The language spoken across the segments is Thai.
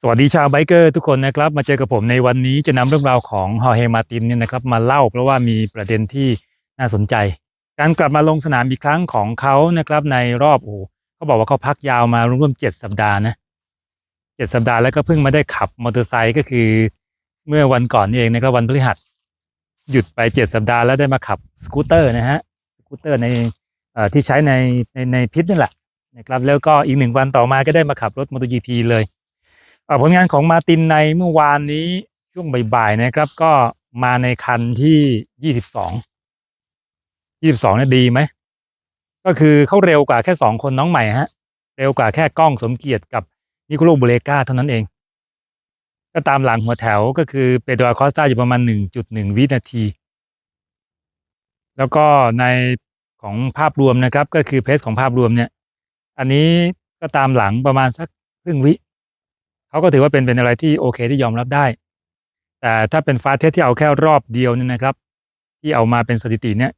สวัสดีชาวไบเกอร์ทุกคนนะครับ มาเจอกับผมในวันนี้จะนำเรื่องราวของฮอร์เฮมาตินเนี่ยนะครับมาเล่าเพราะว่ามีประเด็นที่น่าสนใจ การกลับมาลงสนามอีกครั้งของเขานะครับ ในรอบโอ้เขาบอกว่าเขาพักยาวมาร่วมๆเจ็ดสัปดาห์นะเจ็ดสัปดาห์แล้วก็เพิ่งมาได้ขับมอเตอร์ไซค์ก็คือ เมื่อวันก่อนเองนะครับวันพฤหัสหยุดไปเจ็ดสัปดาห์แล้วได้มาขับสกูตเตอร์นะฮะสกูตเตอร์ในที่ใช้ในในในพิษนี่แหละนะครับแล้วก็อีกหนึ่งวันต่อมาก็ได้มาขับรถ MotoGP เลยเอ่อ ผลงานของมาตินในเมื่อวานนี้ช่วงบ่ายๆนะครับ ก็มาในคันที่ยี่สิบสองยี่สิบสองเนี่ยดีไหมก็คือเขาเร็วกว่าแค่สองคนน้องใหม่ฮะ เร็วกว่าแค่กล้องสมเกียรติกับนิโคลบูเลกาเท่านั้นเอง ก็ตามหลังหัวแถวก็คือเปโดรคอสตาอยู่ประมาณหนึ่งจุดหนึ่งวินาที แล้วก็ในของภาพรวมนะครับ ก็คือเพสของภาพรวมเนี่ย อันนี้ก็ตามหลังประมาณสักครึ่งวิ เขาก็ถือว่าเป็นเป็นอะไรที่โอเคที่ยอมรับได้ แต่ถ้าเป็นฟาสเทสที่เอาแค่รอบเดียวเนี่ยนะครับ ที่เอามาเป็นสถิติเนี่ย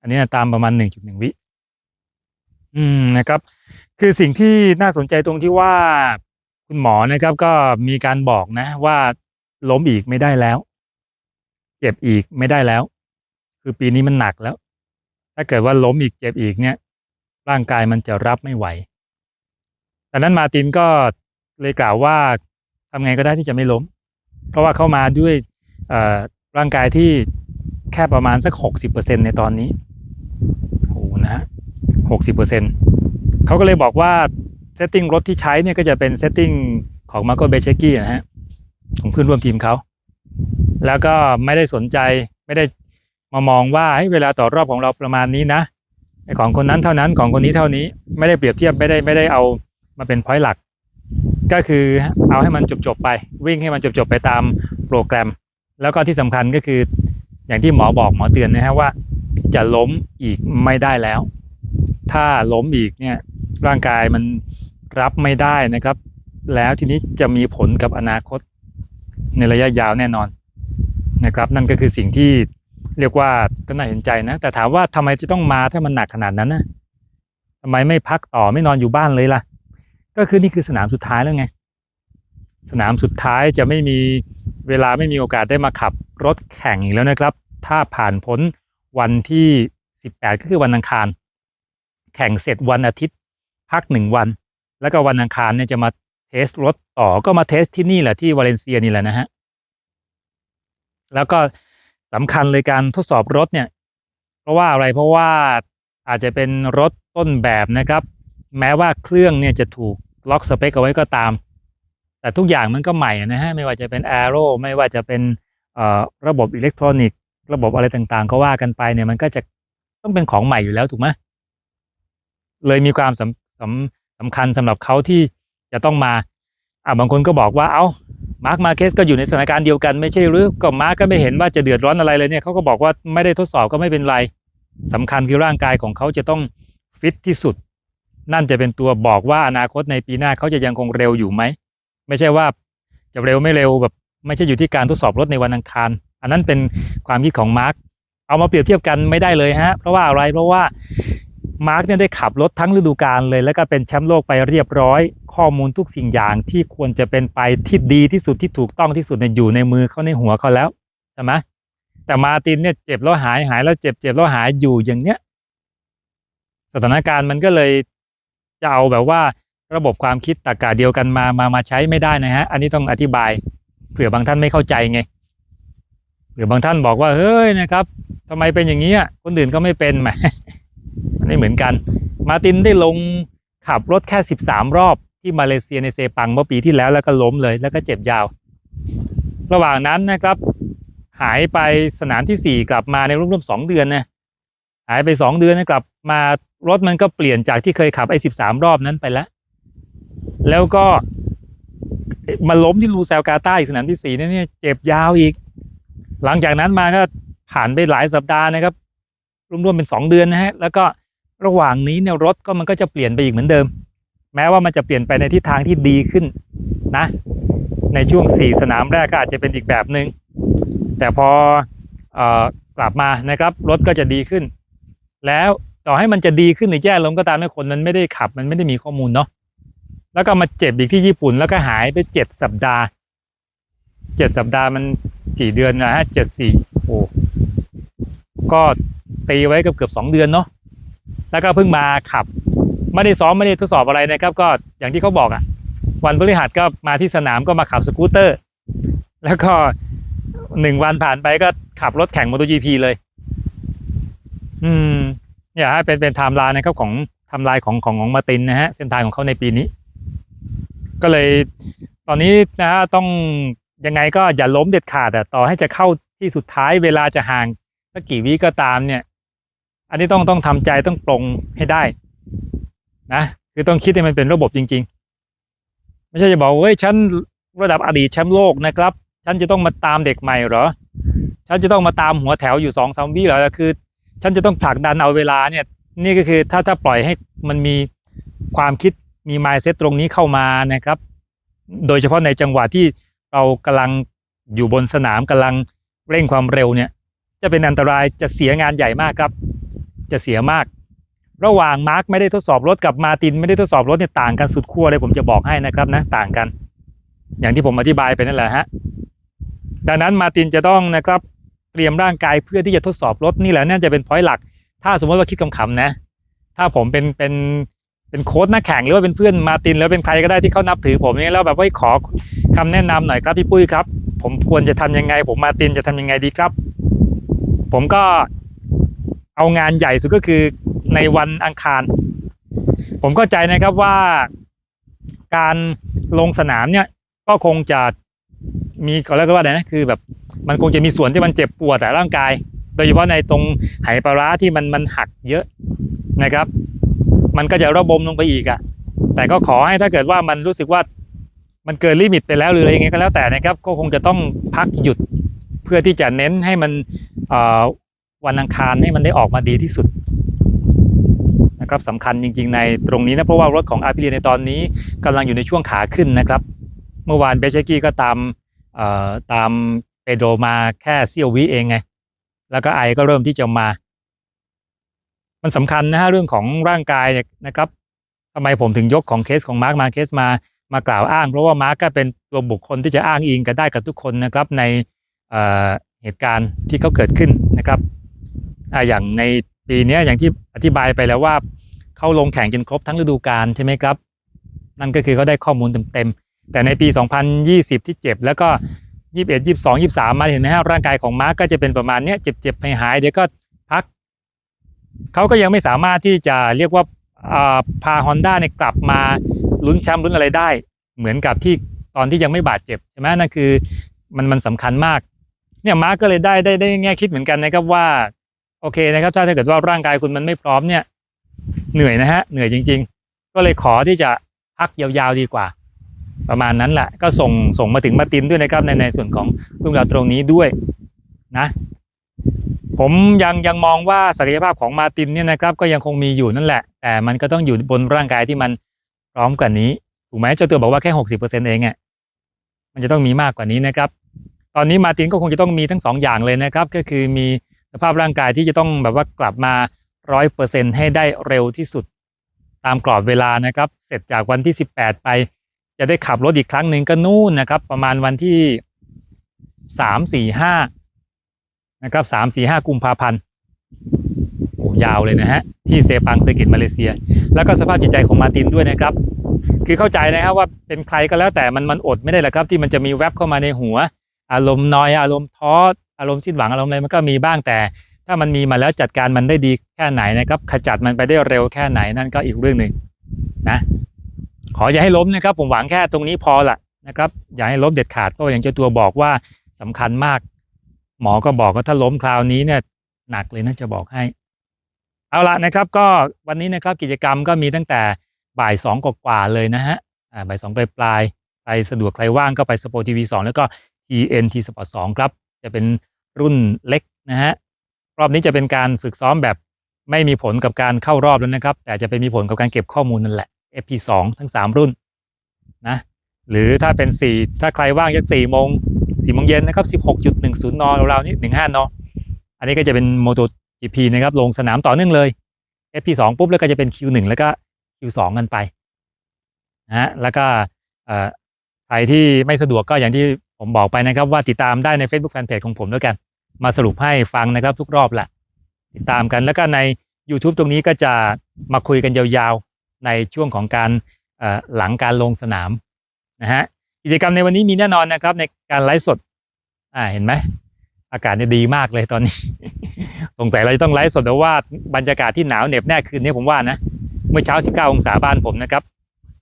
อันนี้ตามประมาณหนึ่งจุดหนึ่งวิ อืมนะครับ คือสิ่งที่น่าสนใจตรงที่ว่าคุณหมอนะครับก็มีการบอกนะ ว่าล้มอีกไม่ได้แล้ว เจ็บอีกไม่ได้แล้ว คือปีนี้มันหนักแล้ว ถ้าเกิดว่าล้มอีกเจ็บอีกเนี่ย ร่างกายมันจะรับไม่ไหวแต่นั้นมาตินก็ เลยกล่าวว่าทำไงก็ได้ที่จะไม่ล้ม เพราะว่าเข้ามาด้วยร่างกายที่แค่ประมาณสักหกสิบเปอร์เซ็นในตอนนี้โอ้โหนะหกสิบเปอร์เซ็นเขาก็เลยบอกว่าเซตติ้งรถที่ใช้เนี่ยก็จะเป็นเซตติ้งของมาร์โกเบเชกี้นะฮะของเพื่อนร่วมทีมเขาแล้วก็ไม่ได้สนใจไม่ได้มามองว่าให้เวลาต่อรอบของเราประมาณนี้นะของคนนั้นเท่านั้นของคนนี้เท่านี้ไม่ได้เปรียบเทียบไม่ได้ไม่ได้เอามาเป็นพอยต์หลัก ก็คือเอาให้มันจบๆไป วิ่งให้มันจบๆไปตามโปรแกรม แล้วก็ที่สำคัญก็คือ อย่างที่หมอบอกหมอเตือนนะฮะว่า จะล้มอีกไม่ได้แล้ว ถ้าล้มอีกเนี่ยร่างกายมันรับไม่ได้นะครับ แล้วทีนี้จะมีผลกับอนาคตในระยะยาวแน่นอนนะครับ นั่นก็คือสิ่งที่เรียกว่าก็น่าเห็นใจนะ แต่ถามว่าทำไมจะต้องมาถ้ามันหนักขนาดนั้นนะทำไมไม่พักต่อไม่นอนอยู่บ้านเลยล่ะ ก็คือนี่คือสนามสุดท้ายแล้วไง สนามสุดท้ายจะไม่มีเวลาไม่มีโอกาสได้มาขับรถแข่งอีกแล้วนะครับ ถ้าผ่านพ้นวันที่ 18 ก็คือวันอังคาร แข่งเสร็จวันอาทิตย์ พักหนึ่งวัน แล้วก็วันอังคารเนี่ยจะมาเทสรถต่อก็มาเทสที่นี่แหละที่วาเลนเซียนี่แหละนะฮะแล้วก็สำคัญเลยการทดสอบรถเนี่ย เพราะว่าอะไรเพราะว่าอาจจะเป็นรถต้นแบบนะครับ แม้ว่าเครื่องเนี่ยจะถูกล็อกสเปคเอาไว้ก็ตาม แต่ทุกอย่างมันก็ใหม่นะฮะ ไม่ว่าจะเป็น a อโรไม่ว่าจะเป็นระบบอิเล็กทรอนิกส์ระบบอะไรต่างๆ ก็ว่ากันไปเนี่ยมันก็จะต้องเป็นของใหม่อยู่แล้วถูกไหมเลยมีความสำสำสำคัญสำหรับเขาที่จะต้องมาอ่าบางคนก็บอกว่าเอา้ามาร์คมาเคสก็อยู่ในสถานการณ์เดียวกันไม่ใช่หรือก็มาร์คก็ไม่เห็นว่าจะเดือดร้อนอะไรเลยเนี่ยเขาก็บอกว่าไม่ได้ทดสอบก็ไม่เป็นไรสำคัญคือร่างกายของเขาจะต้องฟิตที่สุด นั่นจะเป็นตัวบอกว่าอนาคตในปีหน้าเขาจะยังคงเร็วอยู่ไหม ไม่ใช่ว่าจะเร็วไม่เร็วแบบ ไม่ใช่อยู่ที่การทดสอบรถในวันอังคาร อันนั้นเป็นความคิดของมาร์คเอามาเปรียบเทียบกันไม่ได้เลยฮะ เพราะว่าอะไรเพราะว่ามาร์คเนี่ยได้ขับรถทั้งฤดูกาลเลย แล้วก็เป็นแชมป์โลกไปเรียบร้อย ข้อมูลทุกสิ่งอย่างที่ควรจะเป็นไปที่ดีที่สุดที่ถูกต้องที่สุดเนี่ยอยู่ในมือเขาในหัวเขาแล้วใช่ไหมแต่มาตินเนี่ยเจ็บแล้วหายหายแล้วเจ็บเจ็บแล้วหายอยู่อย่างเนี้ย สถานการณ์มันก็เลย จะเอาแบบว่าระบบความคิดตรรกะเดียวกันมามามาใช้ไม่ได้นะฮะ อันนี้ต้องอธิบายเผื่อบางท่านไม่เข้าใจไงเผื่อบางท่านบอกว่าเฮ้ยนะครับทำไมเป็นอย่างนี้คนอื่นก็ไม่เป็นแหมมันไม่เหมือนกัน มาตินได้ลงขับรถแค่สิบสามรอบที่มาเลเซียในเซปังเมื่อปีที่แล้วแล้วก็ล้มเลยแล้วก็เจ็บยาว ระหว่างนั้นนะครับ หายไปสนามที่สี่กลับมาในรวมๆสองเดือนนะ หายไปสองเดือนนะกลับมารถมันก็เปลี่ยนจากที่เคยขับไอ้สิบสามรอบนั้นไปแล้ว แล้วก็มาล้มที่ลูเซลกาตาอีกสนามที่สี่นั่นเนี่ยเจ็บยาวอีก หลังจากนั้นมาก็ผ่านไปหลายสัปดาห์นะครับ รวมๆเป็นสองเดือนนะฮะ แล้วก็ระหว่างนี้เนี่ยรถก็มันก็จะเปลี่ยนไปอีกเหมือนเดิม แม้ว่ามันจะเปลี่ยนไปในทิศทางที่ดีขึ้นนะ ในช่วงสี่สนามแรกก็อาจจะเป็นอีกแบบหนึง่งแต่พอเอ่อกลับมานะครับ รถก็จะดีขึ้น แล้วต่อให้มันจะดีขึ้นหรือแย่ลงก็ตามให้คนมันไม่ได้ขับมันไม่ได้มีข้อมูลเนาะแล้วก็มาเจ็บอีกที่ญี่ปุ่นแล้วก็หายไปเจ็ดสัปดาห์เจ็ดสัปดาห์มันกี่เดือนนะฮะเจ็ดสี่โอ้ก็ตีไว้เกือบเกือบสองเดือนเนาะแล้วก็เพิ่งมาขับ ไม่ได้ซ้อมไม่ได้ทดสอบอะไรนะครับ ก็อย่างที่เขาบอกอะ่ะ วันพฤหัสก็มาที่สนามก็มาขับสกูตเตอร์ แล้วก็หนึ่งวันผ่านไปก็ขับรถแข่งมอเตอร์จีพีเลย อืมเนี่ยฮะเป็นเป็นไทม์ไลน์นะครับของไทม์ไลน์ของของของมาตินนะฮะเส้นทางของเขาในปีนี้ ก็เลย ตอนนี้นะฮะต้องยังไงก็อย่าล้มเด็ดขาดอะต่อให้จะเข้าที่สุดท้ายเวลาจะห่างสักกี่วิก็ตามเนี่ย อันนี้ต้องต้องทำใจต้องปรงให้ได้ นะคือต้องคิดให้มันเป็นระบบจริง ๆ ไม่ใช่จะบอกว่าเฮ้ยฉันระดับอดีตแชมป์โลกนะครับ ฉันจะต้องมาตามเด็กใหม่เหรอ ฉันจะต้องมาตามหัวแถวอยู่สองสามวิเหรอคือ ฉันจะต้องผลักดันเอาเวลาเนี่ย นี่ก็คือถ้าถ้าปล่อยให้มันมีความคิดมีมายเซตตรงนี้เข้ามานะครับ โดยเฉพาะในจังหวะที่เรากำลังอยู่บนสนามกำลังเร่งความเร็วเนี่ย จะเป็นอันตรายจะเสียงานใหญ่มากครับ จะเสียมาก ระหว่างมาร์คไม่ได้ทดสอบรถกับมาตินไม่ได้ทดสอบรถเนี่ยต่างกันสุดขั้วเลยผมจะบอกให้นะครับนะต่างกัน อย่างที่ผมอธิบายไปนั่นแหละฮะดังนั้นมาตินจะต้องนะครับ เตรียมร่างกายเพื่อที่จะทดสอบรถนี่แหละน่าจะเป็นพอยต์หลัก ถ้าสมมติว่าคิดคำๆนะ ถ้าผมเป็นเป็นเป็นโค้ชนักแข่งหรือว่าเป็นเพื่อนมาตินหรือเป็นใครก็ได้ที่เขานับถือผมเนี่ยแล้วแบบว่าขอคำแนะนำหน่อยครับพี่ปุ้ยครับ ผมควรจะทำยังไง ผมมาตินจะทำยังไงดีครับ ผมก็เอางานใหญ่สุดก็คือในวันอังคาร ผมเข้าใจนะครับว่าการลงสนามเนี่ยก็คงจะมีเขาเรียกว่าอะไรนะคือแบบ มันคงจะมีส่วนที่มันเจ็บปวดแต่ร่างกาย โดยเฉพาะในตรงไหปลาร้าที่มันมันหักเยอะนะครับ มันก็จะระบมลงไปอีกอะ่ะ แต่ก็ขอให้ถ้าเกิดว่ามันรู้สึกว่ามันเกินลิมิตไปแล้วหรืออะไรเงี้ยก็แล้วแต่นะครับ ก็คงจะต้องพักหยุดเพื่อที่จะเน้นให้มันวันอังคารให้มันได้ออกมาดีที่สุดนะครับสำคัญจริง ๆ ในตรงนี้นะเพราะว่ารถของอาร์พิเลียในตอนนี้กำลังอยู่ในช่วงขาขึ้นนะครับ เมื่อวานเบชกี้ก็ตามเอ่อตาม เปโดรมาแค่เซี่ยววิเองไง แล้วก็ไอก็เริ่มที่จะมา มันสำคัญนะฮะเรื่องของร่างกายเนี่ยนะครับทำไมผมถึงยกของเคสของมาร์คมาเคสมามากล่าวอ้าง เพราะว่ามาร์คก็เป็นตัวบุคคลที่จะอ้างอิงกันได้กับทุกคนนะครับ ในเเหตุการณ์ที่เขาเกิดขึ้นนะครับออย่างในปีนี้อย่างที่อธิบายไปแล้วว่าเขาลงแข่งจนครบทั้งฤดูกาลใช่ไหมครับ นั่นก็คือเขาได้ข้อมูลเต็มๆแต่ในปี 2020 ที่เจ็บแล้วก็ ยี่สิบเอ็ดยี่สิบสองยี่สิบสามมาเห็นไหมฮะร่างกายของมาร์กก็จะเป็นประมาณเนี้ยเจ็บเจ็บหายหายเดี๋ยวก็พักเขาก็ยังไม่สามารถที่จะเรียกว่าอ่าพาฮอนด้าเนี่ยกลับมาลุ้นแชมป์ลุ้นอะไรได้ เหมือนกับที่ตอนที่ยังไม่บาดเจ็บใช่ไหมนั่นคือมันมันสำคัญมาก เนี่ยมาร์กก็เลยได้ได้ได้แง่คิดเหมือนกันนะครับว่า โอเคนะครับถ้าถ้าเกิดว่าร่างกายคุณมันไม่พร้อมเนี่ย เหนื่อยนะฮะเหนื่อยจริง ๆ ก็เลยขอที่จะพักยาวๆดีกว่า ประมาณนั้นแหละก็ส่งส่งมาถึงมาตินด้วยนะครับในในส่วนของเรื่องราวตรงนี้ด้วยนะผมยังยังมองว่าศักยภาพของมาตินเนี่ยนะครับก็ยังคงมีอยู่นั่นแหละ แต่มันก็ต้องอยู่บนร่างกายที่มันพร้อมกว่านี้ถูกไหมเจ้าตัวบอกว่าแค่หกสิบเปอร์เซ็นต์เองอะมันจะต้องมีมากกว่านี้นะครับ ตอนนี้มาตินก็คงจะต้องมีทั้งสองอย่างเลยนะครับ ก็คือมีสภาพร่างกายที่จะต้องแบบว่ากลับมาร้อยเปอร์เซ็นต์ให้ได้เร็วที่สุด ตามกรอบเวลานะครับ เสร็จจากวันที่สิบแปดไป จะได้ขับรถอีกครั้งหนึ่งก็นู่นนะครับ ประมาณวันที่สามสี่ห้านะครับสามสี่ห้ากุมภาพันธ์โอ้ยาวเลยนะฮะ ที่เซปังเซกิตมาเลเซีย แล้วก็สภาพจิตใจของมาตินด้วยนะครับ คือเข้าใจนะครับว่าเป็นใครก็แล้วแต่มันมันอดไม่ได้แหละครับ ที่มันจะมีแวบเข้ามาในหัว อารมณ์น้อยอารมณ์ท้ออารมณ์สิ้นหวังอารมณ์อะไรมันก็มีบ้างแต่ ถ้ามันมีมาแล้วจัดการมันได้ดีแค่ไหนนะครับ ขจัดมันไปได้เร็วแค่ไหนนั่นก็อีกเรื่องหนึ่งนะ ขออย่าให้ล้มนะครับ ผมหวังแค่ตรงนี้พอละนะครับ อย่าให้ล้มเด็ดขาดเพราะอย่างเจ้าตัวบอกว่าสำคัญมาก หมอก็บอกว่าถ้าล้มคราวนี้เนี่ยหนักเลยนะจะบอกให้ เอาละนะครับ ก็วันนี้นะครับกิจกรรมก็มีตั้งแต่บ่ายสองกว่าเลยนะฮะบ่ายสองปลายปลายใครสะดวกใครว่างก็ไปสปอร์ทีวีสองแล้วก็ TNT Sport 2ครับ จะเป็นรุ่นเล็กนะฮะรอบนี้จะเป็นการฝึกซ้อมแบบไม่มีผลกับการเข้ารอบแล้วนะครับ แต่จะไปมีผลกับการเก็บข้อมูลนั่นแหละ FP2 ทั้ง 3 รุ่นนะหรือถ้าเป็น 4 ถ้าใครว่างยัก4โมง4โมงเย็นนะครับ 16.10 นเราๆนี้15 น อันนี้ก็จะเป็น Moto GP นะครับลงสนามต่อเนื่องเลย FP2 ปุ๊บแล้วก็จะเป็น Q1 แล้วก็ Q2 กันไปนะฮะแล้วก็เอ่อใครที่ไม่สะดวกก็อย่างที่ผมบอกไปนะครับ ว่าติดตามได้ใน Facebook Fanpage ของผมด้วยกัน มาสรุปให้ฟังนะครับทุกรอบแหละติดตามกันแล้วก็ใน YouTube ตรงนี้ก็จะมาคุยกันยาว ในช่วงของการหลังการลงสนามนะฮะกิจกรรมในวันนี้มีแน่นอนนะครับ ในการไลฟ์สดอ่าเห็นไหมอากาศเนี่ยดีมากเลยตอนนี้ สงสัยเราจะต้องไลฟ์สดแต่ว่าบรรยากาศที่หนาวเหน็บแน่คืนนี้ผมว่านะเมื่อเช้า 19 องศาบ้านผมนะครับ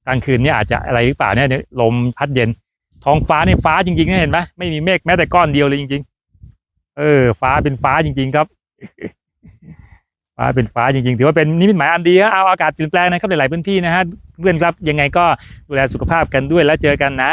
กลางคืนนี่อาจจะอะไรหรือเปล่าเนี่ยลมพัดเย็น ท้องฟ้าเนี่ยฟ้าจริงๆนะเห็นไหมไม่มีเมฆแม้แต่ก้อนเดียวเลยจริง ๆ เออ ฟ้าเป็นฟ้าจริง ๆ ครับ ฟ้าเป็นฟ้าจริงๆ ถือว่าเป็นนิมิตหมายอันดีครับเอาอากาศเปลี่ยนแปลงนะครับหลายๆพื้นที่นะฮะเพื่อนครับยังไงก็ดูแลสุขภาพกันด้วยแล้วเจอกันนะ